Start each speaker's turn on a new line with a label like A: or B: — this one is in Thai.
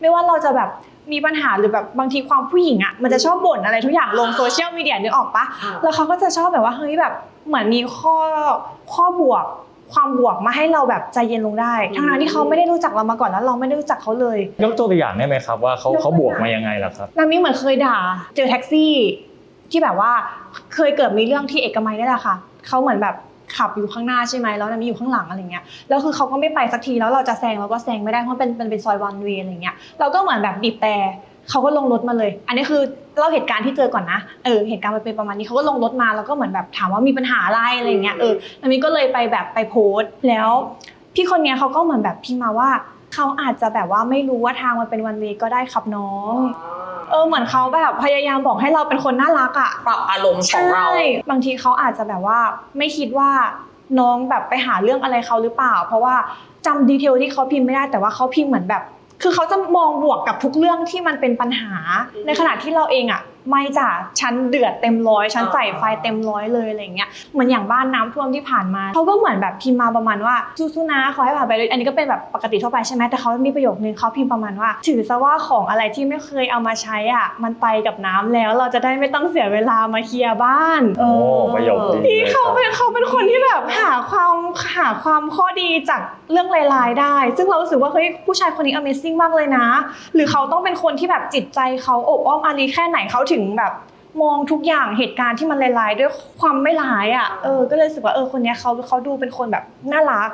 A: ไม่ว่าเราจะแบบมีปัญหาหรือแบบบางทีความผู้หญิงอะมันจะชอบบ่นอะไรทุกอย่างลงโซเชียลมีเดียนึกออกปะแล้วเขาก็จะชอบแบบว่าเฮ้ยแบบเหมือนมีข้อข้อบวกความบวกมาให้เราแบบใจเย็นลงได้ ทั้งนั้นที่เขาไม่ได้รู้จักเรามาก่อนแล้วเราไม่ได้รู้จักเขาเลย
B: ยกตัวอย่างได้ไหมครับว่าเขา
A: ยกตัว
B: เขาบวก
A: อย่าง
B: มายังไงล่ะครับ
A: นามิเหมือนเคยด่า เจอแท็กซี่ที่แบบว่าเคยเกิดมีเรื่องที่เอกมัยนี่แหละค่ะเขาเหมือนแบบ ขับอยู่ข้างหน้าใช่ไหมแล้วนามิอยู่ข้างหลังอะไรเงี้ยแล้วคือเขาก็ไม่ไปสักทีแล้วเราจะแซงเราก็แซงไม่ได้เพราะเป็นเป็นซอยวันเวย์อะไรเงี้ยเราก็เหมือนแบบบีบแต่เขาก็ลงรถมาเลย อันนี้คือเล่าเหตุการณ์ที่เจอก่อนนะ เออ เหตุการณ์มันเป็นประมาณนี้เขาก็ลงรถมาแล้วก็เหมือนแบบถามว่ามีปัญหาอะไรอะไรเงี้ย เออนามิก็เลยไปแบบไปโพสต์แล้ว พี่คนเนี้ยเขาก็เหมือนแบบพิมพ์มาว่าเขาอาจจะแบบว่าไม่รู้ว่าทางมันเป็นวันเวก็ได้ครับน้อง เออเหมือนเขาแบบพยายามบอกให้เราเป็นคนน่ารักอะ
C: ปรับอารมณ์ของเรา
A: ใช่บางทีเขาอาจจะแบบว่าไม่คิดว่าน้องแบบไปหาเรื่องอะไรเขาหรือเปล่า เพราะว่าจำดีเทลที่เขาพิมพ์ไม่ได้แต่ว่าเขาพิมพ์เหมือนแบบ คือเขาจะมองบวกกับทุกเรื่องที่มันเป็นปัญหา
C: อืม
A: ในขณะที่เราเองอะ ไม่จ้ะฉันเดือดเต็มร้อยฉัน
C: อ่า
A: ใส่ไฟเต็มร้อยเลยอะไรอย่างเงี้ยเหมือนอย่างบ้านน้ำท่วมที่ผ่านมาเขาก็เหมือนแบบพิมพ์มาประมาณว่าสู้ๆนะขอให้ผ่านไปเลยอันนี้ก็เป็นแบบปกติทั่วไปใช่ไหมแต่เขามีประโยคนึงเขาพิมพ์ประมาณว่า ถือซะว่าของอะไรที่ไม่เคยเอามาใช้อะมันไปกับน้ำแล้วเราจะได้ไม่ต้องเสียเวลามาเคลียร์บ้าน
B: โอ้ประโยคดี
A: พี่
B: เลยค
A: เขา
B: รับ
A: เป็นเขาเป็นคนที่แบบหาความหาความข้อดีจากเรื่องลายๆได้ ซึ่งเรารู้สึกว่าเฮ้ยผู้ชายคนนี้ Amazing มากเลยนะ หรือเขาต้องเป็นคนที่แบบจิตใจเขาอบอ้อมอารีแค่ไหนเขาถึงแบบมองทุกอย่างเหตุการณ์ที่มันลายๆด้วยความไม่ร้ายอะเออก็เลยรู้สึกว่าเออคนเนี้ยเขาเขาดูเป็นคนแบบน่ารัก